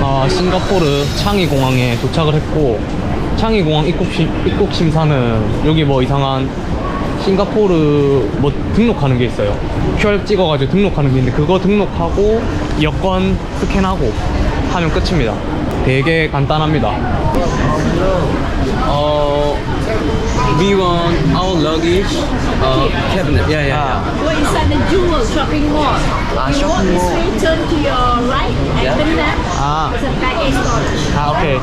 아, 싱가포르 창이 공항에 도착을 했고 창이 공항 입국 심, 입국 심사는 여기 뭐 이상한 싱가포르 뭐 등록하는 게 있어요. QR 찍어가지고 등록하는 게 있는데 그거 등록하고 여권 스캔하고 하면 끝입니다. 되게 간단합니다. Uh, we want our luggage uh, cabinet. Yeah, yeah, yeah. Go inside the Jewel shopping mall. Ah, you shopping walk mall. straight, turn to your right, and Yeah. then left. Ah. It's a baggage storage. 아, 오케이.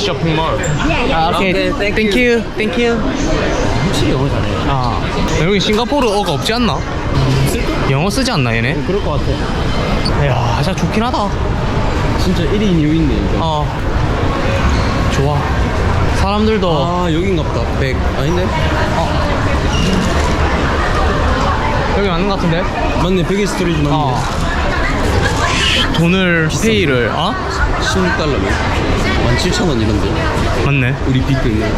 Shopping mall. Yeah, yeah. 아, 오케이. Okay, thank Thank you. Thank you. 확실히 영어 잘해. 아, 여기 싱가포르 어가 없지 않나? 영어 쓰지 않나 얘네? 그럴 것 같아. 야, 진짜 좋긴 하다. 진짜 1인 2인네 이거. 어, 좋아. 사람들도 아 여긴가 보다. 100 아닌데? 여기 맞는 것 같은데? 맞네. 100의 스토리지 맞네. 어. 돈을 페이를 어? 16달러면 17,000원 이런데. 맞네. 우리 빚도 있네.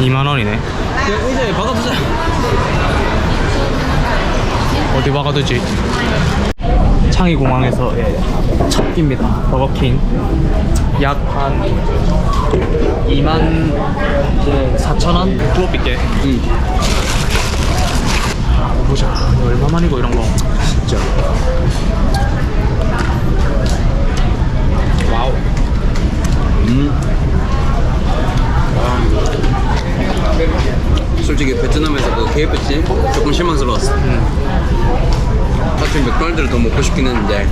2만 원이네. 야 의자에 박아두자. 어디 박아두지? 창의 공항에서 첫 끼입니다. 버거킹. 약 한 2만 4천 원? 그거 빚게. 응. 보자. 얼마만이고 이런 거. 진짜. 와우. 음. 솔직히 베트남에서 그 KFC 조금 실망스러웠어. 사실 맥도날드를 더 먹고 싶긴 했는데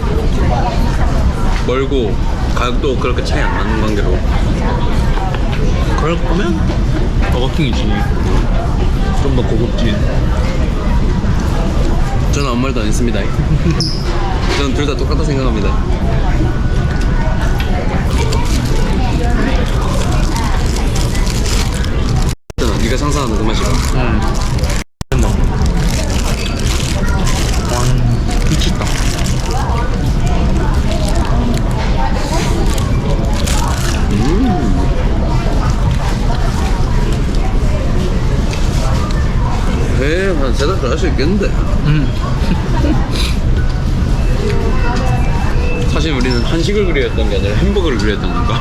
멀고 가격도 그렇게 차이 안 나는 관계로 그럴 거면 버거킹이지. 좀 더 고급진. 저는 아무 말도 안 했습니다. 저는 둘 다 똑같다 생각합니다. 저는 네가 상상하는 그 맛이야. 응. 된다. 완 미쳤다. 배 한 세 달째 할 수 있겠는데. 음. 사실 우리는 한식을 그리웠던 게 아니라 햄버거를 그리웠던 건가?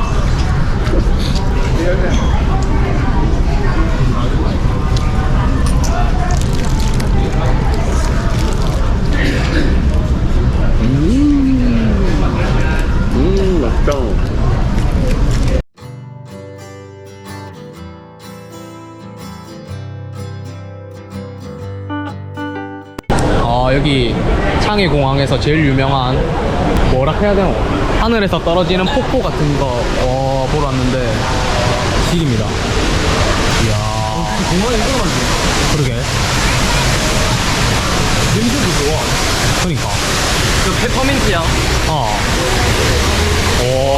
여기 창의 공항에서 제일 유명한 뭐라 해야 되노? 하늘에서 떨어지는 폭포 같은 거 어, 보러 왔는데 지립니다. 이야. 공항에 이거 만지 그러게. 냄새도 좋아. 그러니까. 그 페퍼민트야. 어. 오.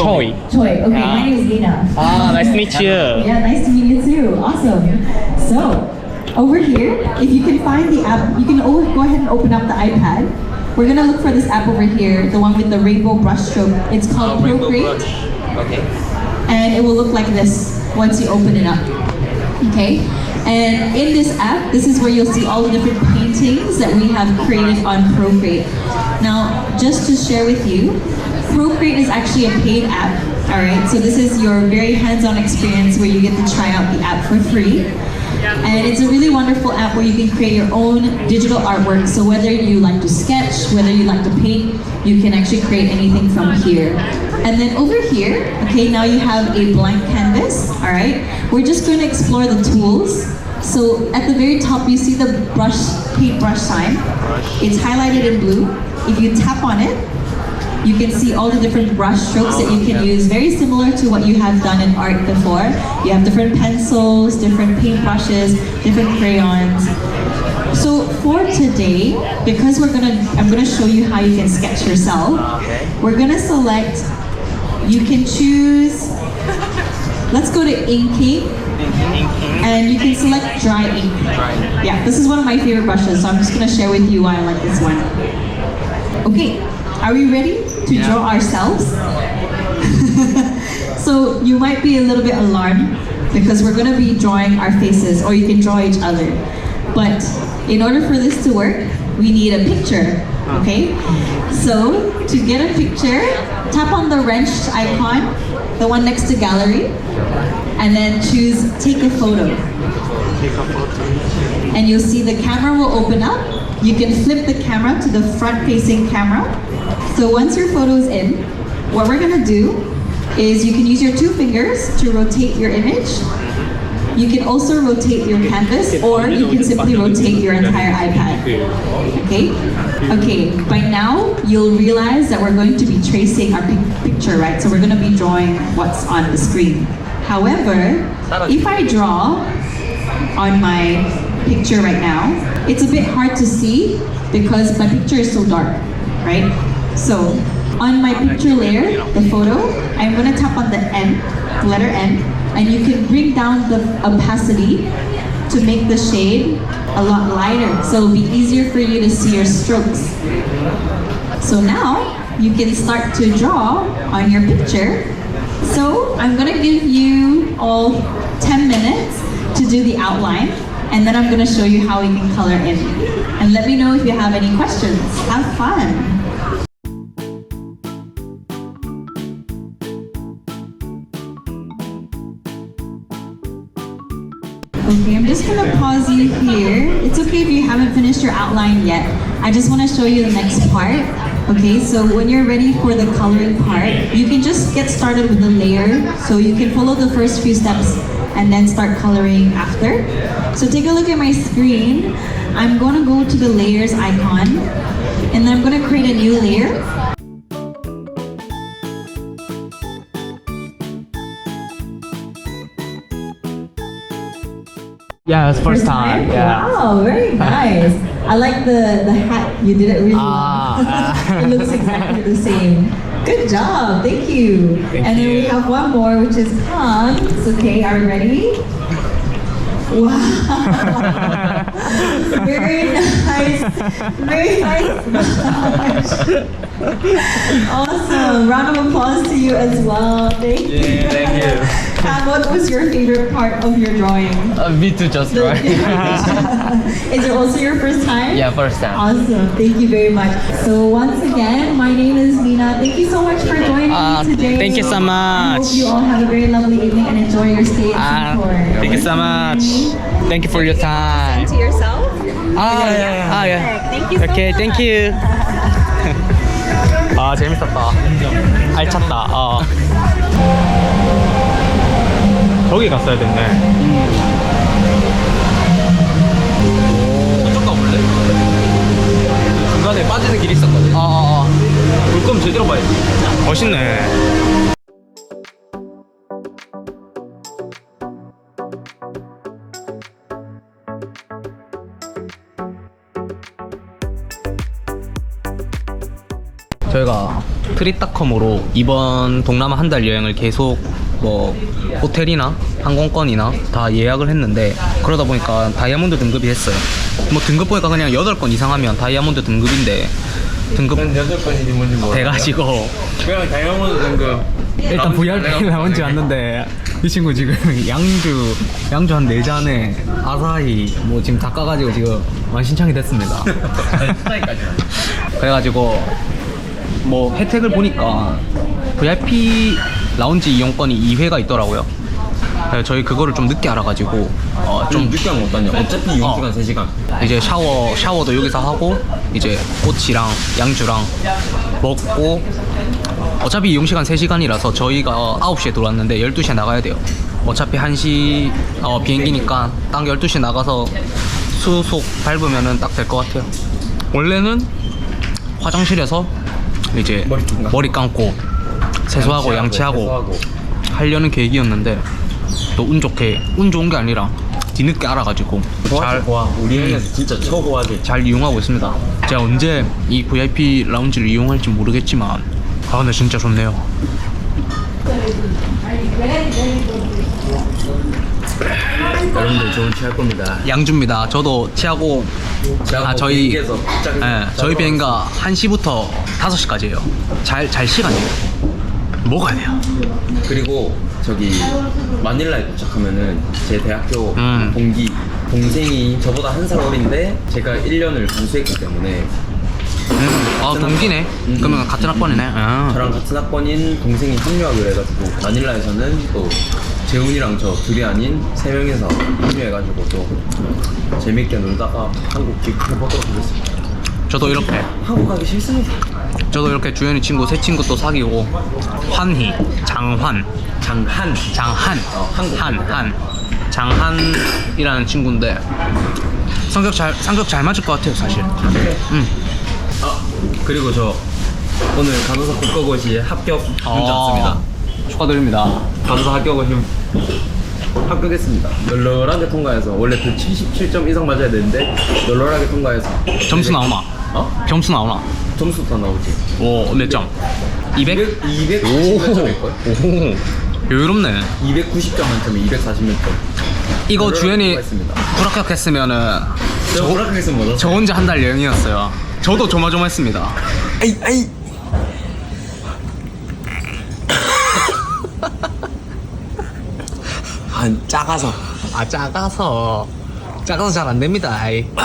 Choi. Choi. Okay, ah. my name is Lina. Ah, nice to meet you. yeah, nice to meet you too. Awesome. So, over here, if you can find the app, you can go ahead and open up the iPad. We're gonna look for this app over here, the one with the rainbow brushstroke. It's oh, called oh, Procreate. Okay. And it will look like this once you open it up. Okay. And in this app, this is where you'll see all the different paintings that we have created on Procreate. Now, just to share with you, Procreate is actually a paid app. All right, so this is your very hands-on experience where you get to try out the app for free. And it's a really wonderful app where you can create your own digital artwork. So whether you like to sketch, whether you like to paint, you can actually create anything from here. And then over here, okay, now you have a blank canvas, all right? We're just going to explore the tools. So at the very top, you see the brush, paintbrush sign. It's highlighted in blue. If you tap on it, you can see all the different brush strokes that you can use, very similar to what you have done in art before. You have different pencils, different paintbrushes, different crayons. So for today, because we're gonna, I'm gonna show you how you can sketch yourself. We're gonna select. You can choose. Let's go to inking, and you can select dry ink. Yeah, this is one of my favorite brushes, so I'm just gonna share with you why I like this one. Okay, are we ready to draw ourselves? so you might be a little bit alarmed because we're gonna be drawing our faces, or you can draw each other. But in order for this to work, we need a picture. Okay? So to get a picture, tap on the wrench icon, the one next to gallery, and then choose take a photo. And you'll see the camera will open up. You can flip the camera to the front facing camera. So once your photo is in, what we're gonna do is you can use your two fingers to rotate your image. You can also rotate your canvas or you can simply rotate your entire iPad. Okay? Okay, by now you'll realize that we're going to be tracing our picture, right? So we're going to be drawing what's on the screen. However, if I draw on my picture right now, it's a bit hard to see because my picture is so dark, right? So on my picture layer, the photo, I'm going to tap on the N, letter N, and you can bring down the opacity to make the shade a lot lighter so it'll be easier for you to see your strokes. So now you can start to draw on your picture. So I'm gonna give you all 10 minutes to do the outline and then I'm gonna show you how we can color in. And let me know if you have any questions. Have fun. I'm gonna pause you here. It's okay if you haven't finished your outline yet. I just wanna show you the next part. Okay, so when you're ready for the coloring part, you can just get started with the layer. So you can follow the first few steps and then start coloring after. So take a look at my screen. I'm gonna go to the layers icon and then I'm gonna create a new layer. Yeah, it's first time. Yeah. Wow, very nice. I like the, the hat. You did it really Ah, well. it looks exactly the same. Good job. Thank you. Thank and then we have one more, which is Hans. Okay, are we ready? Wow. very nice. Very nice. awesome. Round of applause to you as well. Thank you. Yeah, thank you Pat, what was your favorite part of your drawing? Uh, me too, just The- right. Is it also your first time? yeah, first time. Awesome. Thank you very much. So once again, my name is Nina. Thank you so much for joining Ah, me today. thank you so I much. hope you all have a very lovely evening and enjoy your stay in Ah, Singapore. thank you so much. Thank you for your time. To yourself. 아, 예, 아, 예. Thank you so 오케이, much. 땡큐. 아, 재밌었다. 알찼다. 어. 저기 갔어야 됐네. 저쪽 가볼래? 중간에 빠지는 길이 있었거든. 어, 어, 어. 볼 거면 제대로 봐야지. 멋있네. 저희가 트립닷컴으로 이번 동남아 한 달 여행을 계속 뭐 호텔이나 항공권이나 다 예약을 했는데 그러다 보니까 다이아몬드 등급이 했어요. 뭐 등급 보니까 그냥 8건 이상 하면 다이아몬드 등급인데 등급 여덟 번인지 뭔지 모르. 돼가지고 그냥 다이아몬드 등급. 일단 VIP 라운지 왔는데 이 친구 지금 양주 양주 한 네 잔에 아사히 뭐 지금 다 까가지고 지금 만신창이 됐습니다. 그래가지고 뭐 혜택을 보니까 VIP 라운지 이용권이 2회가 있더라고요. 그래서 저희 그거를 좀 늦게 알아가지고 어, 좀 좀 늦게 하면 어떠냐? 어차피 이용 시간 3시간. 이제 샤워 샤워도 여기서 하고 이제 꼬치랑 양주랑 먹고 어차피 이용 시간 3시간이라서 저희가 9시에 들어왔는데 12시에 나가야 돼요. 어차피 1시 어, 비행기니까 딱 12시에 나가서 수속 밟으면은 딱 될 것 같아요. 원래는 화장실에서 이제 머리 좀 감고. 머리 감고 세수하고 양치하고 세수하고. 하려는 계획이었는데 또 운 좋게 운 좋은 게 아니라 뒤늦게 알아가지고 잘 고아. 우리 여행에서 진짜 초고하게. 잘 이용하고 있습니다. 제가 언제 이 VIP 라운지를 이용할지 모르겠지만 아 근데 진짜 좋네요. 여러분들 좋은 취할 겁니다. 양주입니다. 저도 치하고 아 저희 비행기에서 짝- 예, 저희 비행가 1시부터 5시까지예요. 잘 잘 시간이에요. 먹어야 돼요. 그리고 저기 마닐라에 도착하면은 제 대학교 음. 동기 동생이 저보다 한 살 어린데 제가 1년을 감수했기 때문에 아 동기네. 그러면 같은 학번이네. 아. 저랑 같은 학번인 동생이 합류하기로 해가지고 마닐라에서는 또 재훈이랑 저 둘이 아닌 세 명이서 합류해가지고 또 재밌게 놀다가 한국 귀국해보도록 하겠습니다. 저도 이렇게 한국 가기 싫습니다. 저도 이렇게 주현이 친구 새 친구 또 사귀고 환희, 장환, 장한 장한, 어, 한국. 한한 장한이라는 친구인데 성격 잘 성격 잘 맞을 것 같아요 사실. 음. 아 그리고 저 오늘 간호사 국가고시 합격 문제 왔습니다. 축하드립니다. 간호사 합격고시 합격했습니다. 널널하게 통과해서 원래 177점 이상 맞아야 되는데 널널하게 통과해서 점수 나오나? 어? 점수 나오나? 점수 다 나오지. 오, 몇 점? 200? 200 오, 290몇 점일걸? 오, 여유롭네. 290점 만점에 240몇 점. 이거 널널하게 주현이 통과했습니다. 불합격했으면 저 오락하겠으면 뭐죠? 저 혼자 한 달 여행이었어요. 저도 조마조마했습니다. 아이 아이 안 작아서. 아 작아서. 작아서 잘 안 됩니다. 아이. 아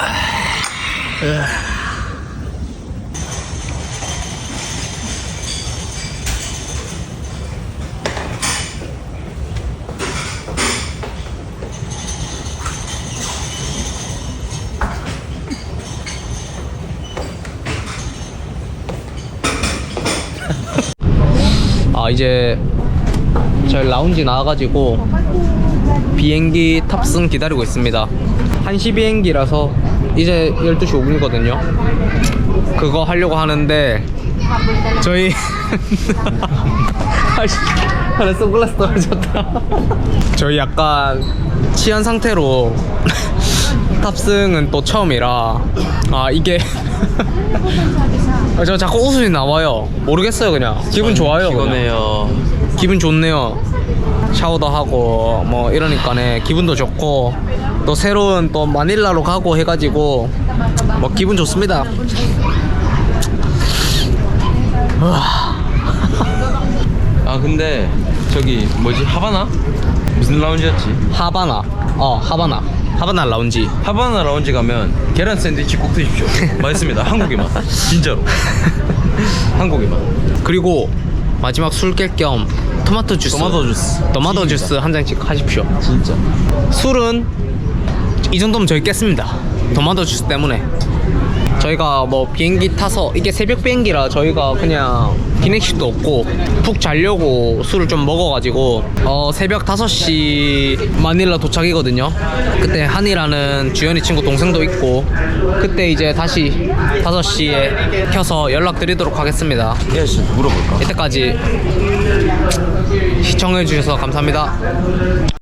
이제 저희 라운지 나와가지고 비행기 탑승 기다리고 있습니다. 1시 비행기라서 이제 12시 5분이거든요. 그거 하려고 하는데 저희 아이씨, 하나 선글라스 떨어졌다. 저희 약간 취한 상태로 탑승은 또 처음이라 아 이게 아, 저 자꾸 웃음이 나와요 모르겠어요 그냥 기분 좋아요. 피곤해요. 기분 좋네요. 샤워도 하고 뭐 이러니까네 기분도 좋고 또 새로운 또 마닐라로 가고 해가지고 뭐 기분 좋습니다. 아 근데 저기 뭐지 하바나? 무슨 라운지였지? 하바나, 어 하바나, 하바나 라운지. 하바나 라운지 가면 계란 샌드위치 꼭 드십시오. 맛있습니다. 한국의 맛. 진짜로. 한국의 맛. 그리고 마지막 술 깰 겸 토마토 주스. 토마토 주스. 토마토 주스 한 잔씩 하십시오. 진짜. 술은 이 정도면 저희 깼습니다. 토마토 주스 때문에. 저희가 뭐 비행기 타서 이게 새벽 비행기라 저희가 그냥 기내식도 없고 푹 자려고 술을 좀 먹어가지고 어 새벽 5시 마닐라 도착이거든요. 그때 한이라는 주연이 친구 동생도 있고 그때 이제 다시 5시에 켜서 연락드리도록 하겠습니다. 예씨 물어볼까? 이때까지 시청해주셔서 감사합니다.